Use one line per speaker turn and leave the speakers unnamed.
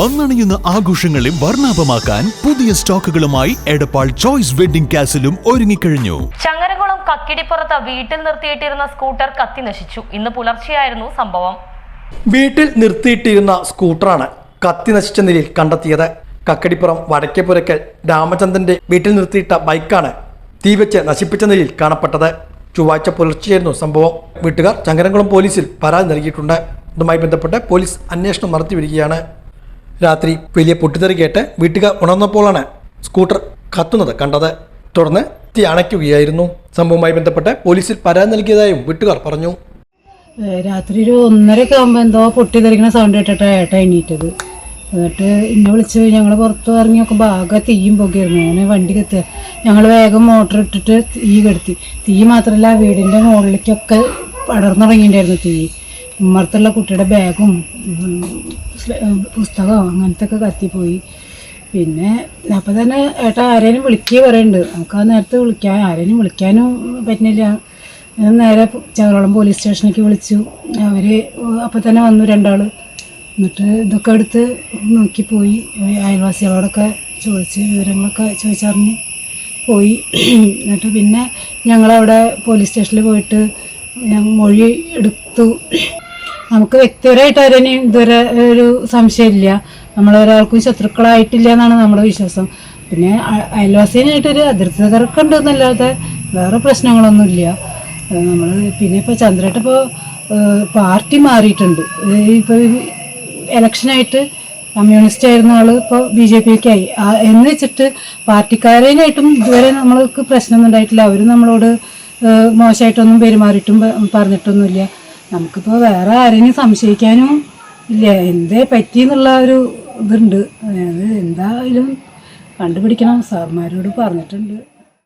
വന്നണിയുന്ന ആഘോഷങ്ങളെ വർണാഭമാക്കാൻ പുതിയ സ്റ്റോക്കുകളുമായി എടപ്പാൾ ചോയ്സ് വെഡിംഗ് കാസിലും ഒരുങ്ങിക്കഴിഞ്ഞു.
ചങ്ങരകുളം കക്കിടിപ്പുറത്ത് വീട്ടിൽ നിർത്തിയിട്ടിരുന്ന സ്കൂട്ടർ കത്തി നശിച്ചു. ഇന്ന് പുലർച്ചെയായിരുന്നു സംഭവം.
വീട്ടിൽ നിർത്തിയിട്ടിരുന്ന സ്കൂട്ടറാണ് കത്തി നശിച്ച നിലയിൽ കണ്ടെത്തിയത്. കക്കടിപ്പുറം വടക്കേപ്പുരക്കൽ രാമചന്ദ്രന്റെ വീട്ടിൽ നിർത്തിയിട്ട ബൈക്കാണ് തീവച്ച് നശിപ്പിച്ച നിലയിൽ കാണപ്പെട്ടത്. ചൊവ്വാഴ്ച പുലർച്ചെയായിരുന്നു സംഭവം. വീട്ടുകാർ ചങ്ങരംകുളം പോലീസിൽ പരാതി നൽകിയിട്ടുണ്ട്. ഇതുമായി ബന്ധപ്പെട്ട് പോലീസ് അന്വേഷണം നടത്തി വരികയാണ്. രാത്രി വലിയ പൊട്ടിത്തെറി കേട്ട് വീട്ടുകാർ ഉണർന്നപ്പോഴാണ് സ്കൂട്ടർ കത്തുന്നത് കണ്ടത്. തുടർന്ന് തീ അണയ്ക്കുകയായിരുന്നു. സംഭവവുമായി ബന്ധപ്പെട്ട് പോലീസിൽ പരാതി നൽകിയതായും വീട്ടുകാർ പറഞ്ഞു.
രാത്രി ഒരു ഒന്നരയൊക്കെ ആകുമ്പോൾ എന്തോ പൊട്ടിത്തെറിക്കണ സൗണ്ട് കേട്ടിട്ട് ഏട്ട എണീറ്റത്. എന്നിട്ട് എന്നെ വിളിച്ച് ഞങ്ങൾ പുറത്ത് ഇറങ്ങി നോക്കുമ്പോൾ ആകെ തീയും പൊക്കിയിരുന്നു. അങ്ങനെ വണ്ടി കത്തുക ഞങ്ങൾ വേഗം മോട്ടർ ഇട്ടിട്ട് തീ കെടുത്തി. തീ മാത്രമല്ല വീടിന്റെ മുകളിലേക്കൊക്കെ പടർന്നു തുടങ്ങിയിട്ടുണ്ടായിരുന്നു തീ. ഉമ്മറത്തുള്ള കുട്ടിയുടെ ബാഗും പുസ്തകവും അങ്ങനത്തെ ഒക്കെ കത്തിപ്പോയി. പിന്നെ അപ്പം തന്നെ ഏട്ടാ ആരേലും വിളിക്കുക പറയുന്നുണ്ട് നമുക്ക് ആ നേരത്തെ വിളിക്കാൻ ആരേലും വിളിക്കാനും പറ്റുന്നില്ല. ഞാൻ നേരെ ചവറോളം പോലീസ് സ്റ്റേഷനിലേക്ക് വിളിച്ചു. അവർ അപ്പം തന്നെ വന്നു രണ്ടാൾ എന്നിട്ട് ഇതൊക്കെ എടുത്ത് നോക്കിപ്പോയി. അയൽവാസികളോടൊക്കെ ചോദിച്ച് വിവരങ്ങളൊക്കെ ചോദിച്ചറിഞ്ഞ് പോയി. എന്നിട്ട് പിന്നെ ഞങ്ങളവിടെ പോലീസ് സ്റ്റേഷനിൽ പോയിട്ട് ഞാൻ മൊഴി എടുത്തു. നമുക്ക് വ്യക്തിപരമായിട്ട് ആരെയും ഇതുവരെ ഒരു സംശയമില്ല. നമ്മളൊരാൾക്കും ശത്രുക്കളായിട്ടില്ല എന്നാണ് നമ്മുടെ വിശ്വാസം. പിന്നെ അയൽവാസീനായിട്ടൊരു അതിർത്തി തർക്കമുണ്ടെന്നല്ലാതെ വേറെ പ്രശ്നങ്ങളൊന്നുമില്ല. നമ്മൾ പിന്നെ ഇപ്പോൾ ചന്ദ്രേട്ട ഇപ്പോൾ പാർട്ടി മാറിയിട്ടുണ്ട്. ഇപ്പോൾ ഇലക്ഷനായിട്ട് കമ്മ്യൂണിസ്റ്റ് ആയിരുന്ന ആൾ ഇപ്പോൾ ബി ജെ പിക്കായി. എന്ന് വെച്ചിട്ട് പാർട്ടിക്കാരനായിട്ടും ഇതുവരെ നമ്മൾക്ക് പ്രശ്നമൊന്നും ഉണ്ടായിട്ടില്ല. അവരും നമ്മളോട് മോശമായിട്ടൊന്നും പെരുമാറിയിട്ടും പറഞ്ഞിട്ടൊന്നുമില്ല. നമുക്കിപ്പോൾ വേറെ ആരെയും സംശയിക്കാനും ഇല്ല. എന്തേ പറ്റിയെന്നുള്ള ഒരു ഇതുണ്ട്. അതായത് എന്തായാലും കണ്ടുപിടിക്കണം. സാർമാരോട് പറഞ്ഞിട്ടുണ്ട്.